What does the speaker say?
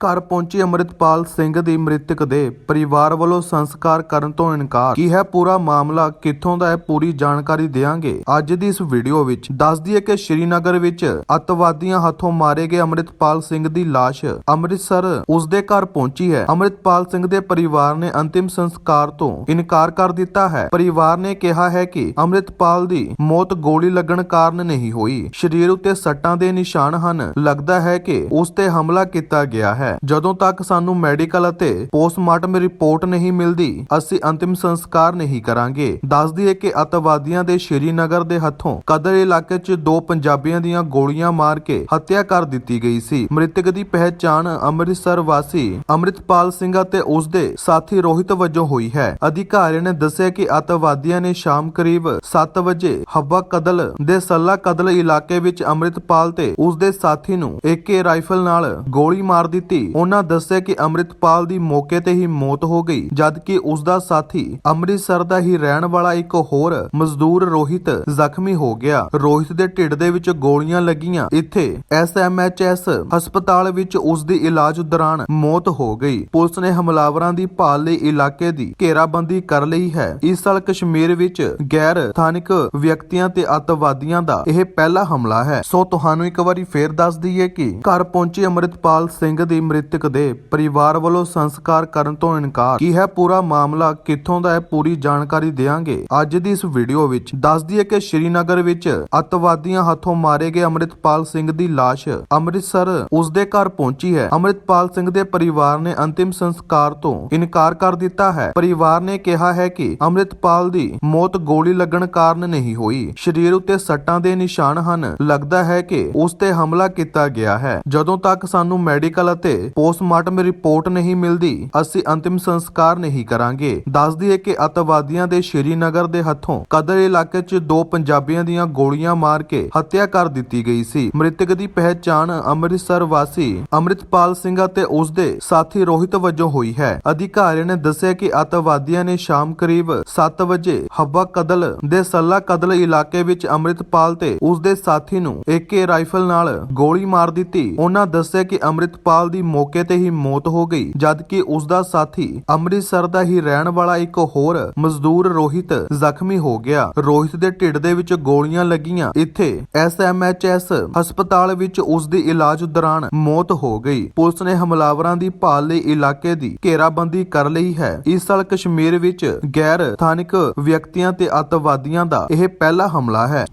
ਘਰ ਪਹੁੰਚੀ ਅੰਮ੍ਰਿਤਪਾਲ ਸਿੰਘ ਦੀ ਮ੍ਰਿਤਕ ਦੇ ਪਰਿਵਾਰ ਵੱਲੋਂ ਸੰਸਕਾਰ ਕਰਨ ਤੋਂ ਇਨਕਾਰ। ਕੀ ਹੈ ਪੂਰਾ ਮਾਮਲਾ? ਕਿੱਥੋਂ ਦਾ ਹੈ? ਪੂਰੀ ਜਾਣਕਾਰੀ ਦੇਵਾਂਗੇ ਅੱਜ ਦੀ ਇਸ ਵੀਡੀਓ ਵਿੱਚ ਦੱਸ ਦਈਏ ਕਿ ਸ਼੍ਰੀਨਗਰ ਵਿੱਚ ਅਤਵਾਦੀਆਂ ਹੱਥੋਂ ਮਾਰੇ ਗਏ ਅੰਮ੍ਰਿਤਪਾਲ ਸਿੰਘ ਦੀ ਲਾਸ਼ ਅੰਮ੍ਰਿਤਸਰ ਉਸ ਦੇ ਘਰ ਪਹੁੰਚੀ ਹੈ। ਅੰਮ੍ਰਿਤਪਾਲ ਸਿੰਘ ਦੇ ਪਰਿਵਾਰ ਨੇ ਅੰਤਿਮ ਸੰਸਕਾਰ ਤੋਂ ਇਨਕਾਰ ਕਰ ਦਿੱਤਾ ਹੈ। ਪਰਿਵਾਰ ਨੇ ਕਿਹਾ ਹੈ ਕਿ ਅੰਮ੍ਰਿਤਪਾਲ ਦੀ ਮੌਤ ਗੋਲੀ ਲੱਗਣ ਕਾਰਨ ਨਹੀਂ ਹੋਈ। ਸਰੀਰ ਉੱਤੇ ਸੱਟਾਂ ਦੇ ਨਿਸ਼ਾਨ ਹਨ। ਲੱਗਦਾ ਹੈ ਕਿ ਉਸ ਤੇ ਹਮਲਾ ਕੀਤਾ ਗਿਆ ਹੈ। ਜਦੋਂ ਤੱਕ ਸਾਨੂੰ ਮੈਡੀਕਲ ਅਤੇ ਪੋਸਟਮਾਰਟਮ ਰਿਪੋਰਟ ਨਹੀਂ ਮਿਲਦੀ, ਅਸੀਂ ਅੰਤਿਮ ਸੰਸਕਾਰ ਨਹੀਂ ਕਰਾਂਗੇ। ਦੱਸ ਦਈਏ ਕਿ ਅਤਵਾਦੀਆਂ ਦੇ ਸ਼੍ਰੀਨਗਰ ਦੇ ਹੱਥੋਂ ਕਦਰ ਇਲਾਕੇ 'ਚ ਦੋ ਪੰਜਾਬੀਆਂ ਦੀਆਂ ਗੋਲੀਆਂ ਮਾਰ ਕੇ ਹੱਤਿਆ ਕਰ ਦਿੱਤੀ ਗਈ ਸੀ। ਮ੍ਰਿਤਕ ਦੀ ਪਹਿਚਾਣ ਅੰਮ੍ਰਿਤਸਰ ਵਾਸੀ ਅੰਮ੍ਰਿਤਪਾਲ ਸਿੰਘ ਅਤੇ ਉਸ ਦੇ ਸਾਥੀ ਰੋਹਿਤ ਵਜੋਂ ਹੋਈ ਹੈ। ਅਧਿਕਾਰੀਆਂ ਨੇ ਦੱਸਿਆ ਕਿ ਅਤਵਾਦੀਆਂ ਨੇ ਸ਼ਾਮ ਕਰੀਬ 7 ਵਜੇ ਹੱਬਾ ਕਦਲ ਦੇ ਸੱਲਾ ਕਦਲ ਇਲਾਕੇ ਵਿੱਚ ਅੰਮ੍ਰਿਤਪਾਲ ਤੇ ਉਸ ਦੇ ਸਾਥੀ ਨੂੰ ਏਕੇ ਰਾਈਫਲ ਨਾਲ ਗੋਲੀ ਮਾਰ ਦਿੱਤੀ। ਉਹਨਾਂ ਦੱਸਿਆ ਕਿ ਅੰਮ੍ਰਿਤਪਾਲ ਦੀ ਮੌਕੇ ਤੇ ਹੀ ਮੌਤ ਹੋ ਗਈ, ਜਦਕਿ ਉਸ ਦਾ ਸਾਥੀ ਅੰਮ੍ਰਿਤਸਰ ਦਾ ਹੀ ਰਹਿਣ ਵਾਲਾ ਇੱਕ ਹੋਰ ਮਜ਼ਦੂਰ ਰੋਹਿਤ ਜ਼ਖਮੀ ਹੋ ਗਿਆ। ਰੋਹਿਤ ਦੇ ਢਿੱਡ ਦੇ ਵਿੱਚ ਗੋਲੀਆਂ ਲੱਗੀਆਂ। ਇੱਥੇ ਐਸਐਮਐਚਐਸ ਹਸਪਤਾਲ ਵਿੱਚ ਉਸ ਦੀ ਇਲਾਜ ਦੌਰਾਨ ਮੌਤ ਹੋ ਗਈ। ਪੁਲਿਸ ਨੇ ਹਮਲਾਵਰਾਂ ਦੀ ਭਾਲ ਲਈ ਇਲਾਕੇ ਦੀ ਘੇਰਾਬੰਦੀ ਕਰ ਲਈ ਹੈ। ਇਸ ਸਾਲ ਕਸ਼ਮੀਰ ਵਿੱਚ ਗੈਰ ਸਥਾਨਿਕ ਵਿਅਕਤੀਆਂ ਤੇ ਅੱਤਵਾਦੀਆਂ ਦਾ ਇਹ ਪਹਿਲਾ ਹਮਲਾ ਹੈ। ਸੋ ਤੁਹਾਨੂੰ ਇੱਕ ਵਾਰੀ ਫੇਰ ਦੱਸ ਦਈਏ ਕਿ ਘਰ ਪਹੁੰਚੀ ਅੰਮ੍ਰਿਤਪਾਲ ਸਿੰਘ ਦੀ ਮ੍ਰਿਤਕ ਦੇ ਪਰਿਵਾਰ ਵੱਲੋਂ ਸੰਸਕਾਰ ਕਰਨ ਤੋਂ ਇਨਕਾਰ। ਕੀ ਹੈ ਪੂਰਾ ਮਾਮਲਾ? ਕਿੱਥੋਂ ਦਾ ਹੈ? ਪੂਰੀ ਜਾਣਕਾਰੀ ਦੇਵਾਂਗੇ ਅੱਜ ਦੀ ਇਸ ਵੀਡੀਓ ਵਿੱਚ ਦੱਸ ਦਈਏ ਕਿ ਸ਼੍ਰੀਨਗਰ ਵਿੱਚ ਅੱਤਵਾਦੀਆਂ ਹੱਥੋਂ ਮਾਰੇ ਗਏ ਅੰਮ੍ਰਿਤਪਾਲ ਸਿੰਘ ਦੀ ਲਾਸ਼ ਅੰਮ੍ਰਿਤਸਰ ਉਸ ਦੇ ਘਰ ਪਹੁੰਚੀ ਹੈ। ਅੰਮ੍ਰਿਤਪਾਲ ਸਿੰਘ ਦੇ ਪਰਿਵਾਰ ਨੇ ਅੰਤਿਮ ਸੰਸਕਾਰ ਤੋਂ ਇਨਕਾਰ ਕਰ ਦਿੱਤਾ ਹੈ। ਪਰਿਵਾਰ ਨੇ ਕਿਹਾ ਹੈ ਕਿ ਅੰਮ੍ਰਿਤਪਾਲ ਦੀ ਮੌਤ ਗੋਲੀ ਲੱਗਣ ਕਾਰਨ ਨਹੀਂ ਹੋਈ। ਸਰੀਰ ਉੱਤੇ ਸੱਟਾਂ ਦੇ ਨਿਸ਼ਾਨ ਹਨ। ਲੱਗਦਾ ਹੈ ਕਿ ਉਸ ਤੇ ਹਮਲਾ ਕੀਤਾ ਗਿਆ ਹੈ। ਜਦੋਂ ਤੱਕ ਸਾਨੂੰ ਮੈਡੀਕਲ ਅਤੇ ਪੋਸਟਮਾਰਟਮ ਰਿਪੋਰਟ ਨਹੀਂ ਮਿਲਦੀ, ਅਸੀਂ ਅੰਤਿਮ ਸੰਸਕਾਰ ਨਹੀਂ ਕਰਾਂਗੇ। ਦੱਸ ਦਈਏ ਕਿ ਅਤਵਾਦੀਆਂ ਦੇ ਸ਼੍ਰੀਨਗਰ ਦੇ ਹੱਥੋਂ ਕਦਰ ਇਲਾਕੇ 'ਚ ਦੋ ਪੰਜਾਬੀਆਂ ਦੀਆਂ ਗੋਲੀਆਂ ਮਾਰ ਕੇ ਹੱਤਿਆ ਕਰ ਦਿੱਤੀ ਗਈ ਸੀ। ਮ੍ਰਿਤਕ ਦੀ ਪਹਿਚਾਣ ਅੰਮ੍ਰਿਤਸਰ ਵਾਸੀ ਅੰਮ੍ਰਿਤਪਾਲ ਸਿੰਘ ਅਤੇ ਉਸ ਦੇ ਸਾਥੀ ਰੋਹਿਤ ਵਜੋਂ ਹੋਈ ਹੈ। ਅਧਿਕਾਰੀਆਂ ਨੇ ਦੱਸਿਆ ਕਿ ਅਤਵਾਦੀਆਂ ਨੇ ਸ਼ਾਮ ਕਰੀਬ 7 ਵਜੇ ਹੱਬਾ ਕਦਲ ਦੇ ਸੱਲਾ ਕਦਲ ਇਲਾਕੇ ਵਿੱਚ ਅੰਮ੍ਰਿਤਪਾਲ ਤੇ ਉਸ ਦੇ ਸਾਥੀ ਨੂੰ ਏਕੇ ਰਾਈਫਲ ਨਾਲ ਗੋਲੀ ਮਾਰ ਦਿੱਤੀ। ਉਹਨਾਂ ਦੱਸਿਆ ਕਿ ਅੰਮ੍ਰਿਤਪਾਲ ਦੀ ਮੌਕੇ ਤੇ ਹੀ ਮੌਤ ਹੋ ਗਈ, ਜਦਕਿ ਉਸ ਦਾ ਸਾਥੀ ਅੰਮ੍ਰਿਤਸਰ ਦਾ ਹੀ ਰਹਿਣ ਵਾਲਾ ਇੱਕ ਹੋਰ ਮਜ਼ਦੂਰ ਰੋਹਿਤ ਜ਼ਖਮੀ ਹੋ ਗਿਆ। ਰੋਹਿਤ ਦੇ ਢਿੱਡ ਦੇ ਵਿੱਚ ਗੋਲੀਆਂ ਲੱਗੀਆਂ। ਇੱਥੇ ਐਸਐਮਐਚਐਸ ਹਸਪਤਾਲ ਵਿੱਚ ਉਸ ਦੀ ਇਲਾਜ ਦੌਰਾਨ ਮੌਤ ਹੋ ਗਈ। ਪੁਲਿਸ ਨੇ ਹਮਲਾਵਰਾਂ ਦੀ ਭਾਲ ਲਈ ਇਲਾਕੇ ਦੀ ਘੇਰਾਬੰਦੀ ਕਰ ਲਈ ਹੈ। ਇਸ ਸਾਲ ਕਸ਼ਮੀਰ ਵਿੱਚ ਗੈਰ ਸਥਾਨਿਕ ਵਿਅਕਤੀਆਂ ਤੇ ਅੱਤਵਾਦੀਆਂ ਦਾ ਇਹ ਪਹਿਲਾ ਹਮਲਾ ਹੈ।